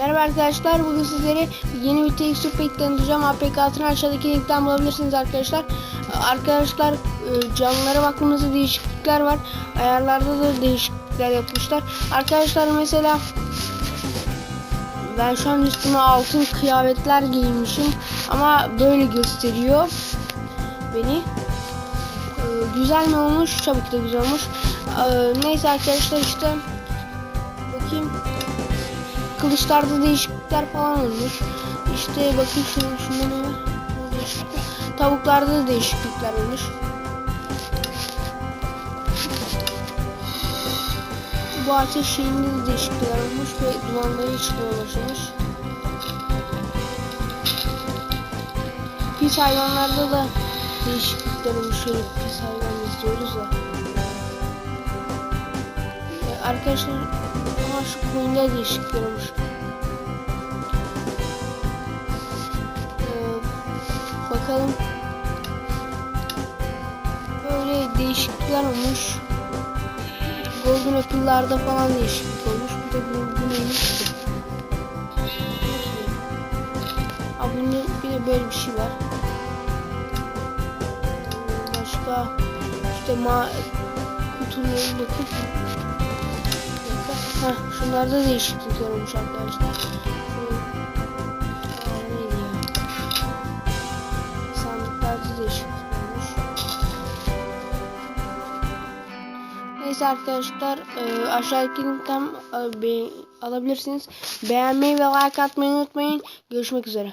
Merhaba arkadaşlar bugün sizlere yeni bir texture pack tanıtacağım. APK aşağıdaki linkten bulabilirsiniz arkadaşlar. Arkadaşlar e, canlılara baktığımızda değişiklikler var. Ayarlarda da değişiklikler yapmışlar. Arkadaşlar mesela ben şu an üstüme altın kıyafetler giymişim ama böyle gösteriyor beni. E, Güzel mi olmuş? Tabii ki de güzel olmuş. E, Neyse arkadaşlar işte bakayım kılıçlarda değişiklikler falan olmuş. İşte bakın şunu şunda ne. Tavuklarda da değişiklikler olmuş. Bu ateş şeyinde de değişiklikler olmuş ve dumanları çıkmaya başlamış. Pis hayvanlarda da değişiklikler olmuş. Şöyle pis hayvan izliyoruz da. Arkadaşlar değişiklikler olmuş. Ee, bakalım. Böyle değişiklikler olmuş. Golden Apple'larda falan değişiklik olmuş. Bir de bu, bu neymiş ki? Aa, bunun bir de böyle bir şey var. Başka işte ma kutunun bakın. Heh, şunlarda değişiklikler olmuş arkadaşlar. Şu? Sandıklarda değişiklik olmuş. Neyse arkadaşlar e, aşağıdaki linkten alabilirsiniz. Beğenmeyi ve like atmayı unutmayın. Görüşmek üzere.